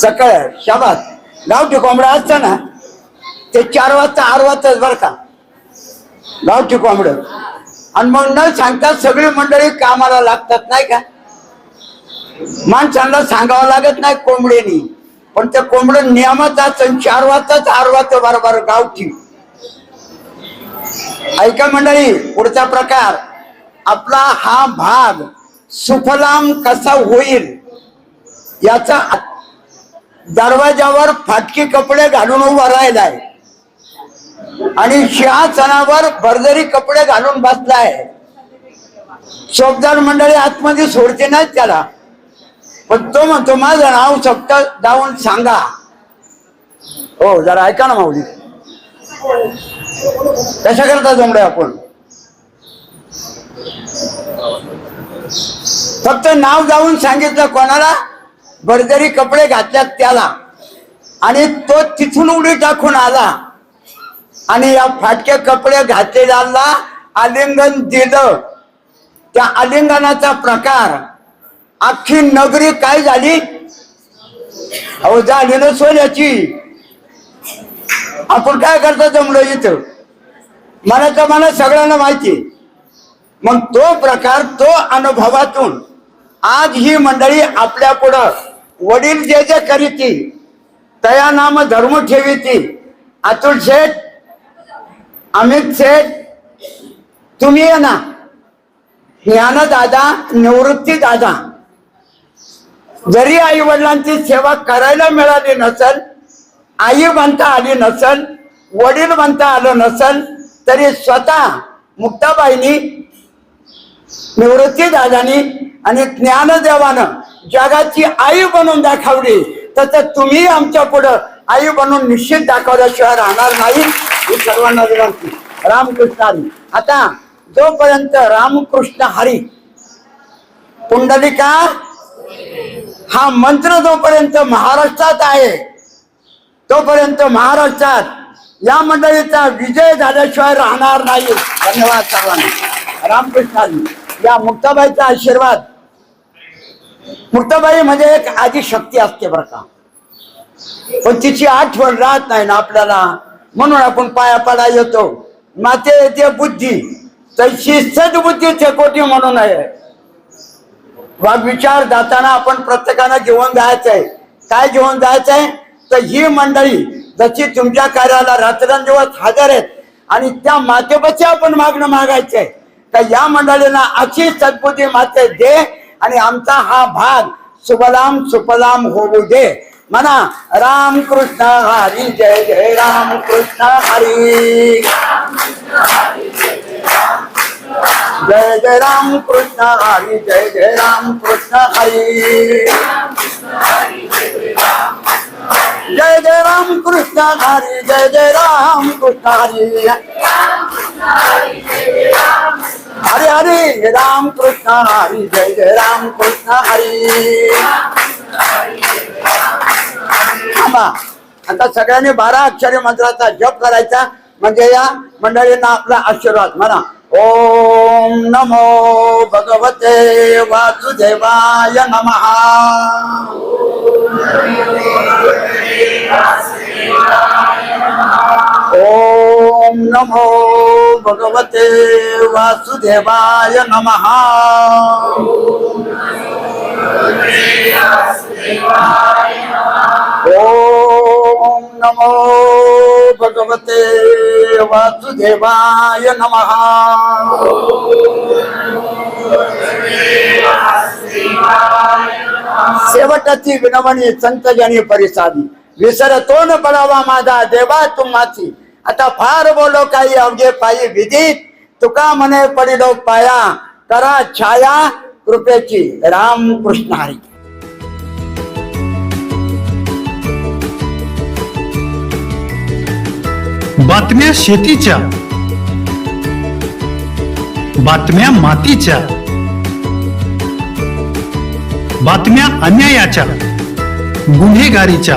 सकाळ शाबात गावठी कोंबडा असतं ना? ते चार वाजता आठ वाजताच बरं का? गावठी कोंबडं आणि मग न सांगता सगळी मंडळी कामाला लागतात नाही का? माणसांना सांगावं लागत नाही कोंबडीनी. पण त्या कोंबडं नियमात असतं चार वाजताच आठ वाजता बरोबर गावठी ऐका मंडळी पुढचा प्रकार. आपला हा भाग सुफलाम कसा होईल याचा दरवाजावर फाटकी कपडे घालून उभा राहिलाय. आणि सिंहासनावर भरदरी कपडे घालून बसलाय. चौकदार मंडळी आतमध्ये सोडते नाही त्याला. पण तो म्हणतो माझं नाव सप्त जाऊन सांगा. हो जरा ऐका ना माऊली. कशा करता जमडे आपण? फक्त नाव जाऊन सांगितलं कोणाला? भरजरी कपडे घातल्यात त्याला. आणि तो तिथून उडी टाकून आला. आणि या फाटके कपडे घातलेल्याला आलिंगन दिलं. त्या आलिंगनाचा प्रकार. अख्खी नगरी काय झाली? अहो झाली ना सोन्याची. आपण काय करतो जमलो इथं? मला तर मला सगळ्यांना माहिती. मग तो प्रकार तो अनुभवातून आज ही मंडळी आपल्या पुढं वडील जे जे करीती तया नाम धर्म ठेवीती अतुल शेठ अमित शेठ तुम्ही ये ना. ज्ञान दादा निवृत्ती दादा. जरी आई वडिलांची सेवा करायला मिळाली नसल आई म्हणता आली नसल वडील म्हणता आलं नसल तरी स्वतः मुक्ताबाईनी निवृत्ती दादानी आणि ज्ञानदेवानं जगाची आई बनून दाखवली. तर तुम्ही आमच्या पुढं आई बनून निश्चित दाखवल्याशिवाय राहणार नाही. ही सर्वांना विनंती. रामकृष्ण हरी. आता जोपर्यंत रामकृष्ण हरी पुंडलिका हा मंत्र जोपर्यंत महाराष्ट्रात आहे तोपर्यंत महाराष्ट्रात या मंडळीचा विजय झाल्याशिवाय राहणार नाही. धन्यवाद सर्वांना. रामकृष्ण हरी. या मुक्ताबाईचा आशीर्वाद. मुक्ताबाई म्हणजे एक आजी शक्ती असते बरं का. पण तिची आठवण राहत नाही ना आपल्याला. म्हणून आपण पाया पाडा येतो. माते येते बुद्धी. तशी सद्बुद्धी चेकोटी म्हणून आहे. वा विचार जाताना आपण प्रत्येकानं घेऊन जायचंय. काय घेऊन जायचंय? तर ही मंडळी जशी तुमच्या कार्याला रात्रंदिवस हजर आहेत आणि त्या मातेपची आपण मागणं मागायचंय. तर या मंडळींना अशी सद्बुद्धी मात्र दे आणि आमचा हा भाग सुबलाम सुफलाम होऊ दे. म्हणा राम कृष्ण हरी जय जय राम कृष्ण हरी. जय जय राम कृष्ण हरी जय जय राम कृष्ण हरी. जय जय राम कृष्ण हरी जय जय राम कृष्ण हरी. हरे हरे राम कृष्ण हरी जय जय राम कृष्ण हरी. थांबा. आता सगळ्यांनी बारा अक्षर मंत्राचा जप करायचा. म्हणजे या मंडळींना आपला आशीर्वाद म्हणा. ओम नमो भगवते वासुदेवाय नमः. ओम नमो भगवते वासुदेवाय नमः। ओम नमो भगवते वासुदेवाय नमः। शेवटाची विनवणी संत जनी विसरतो न पडावा माझा देवा तुम्हाची. आता फार बोलो काही अवघे पायी विधित. तुका म्हणे पडिलो पाया करा छाया कृपेची. राम कृष्ण हरी. बातम्या शेतीच्या. बातम्या मातीच्या. बातम्या अन्यायाच्या. गुन्हेगारीच्या.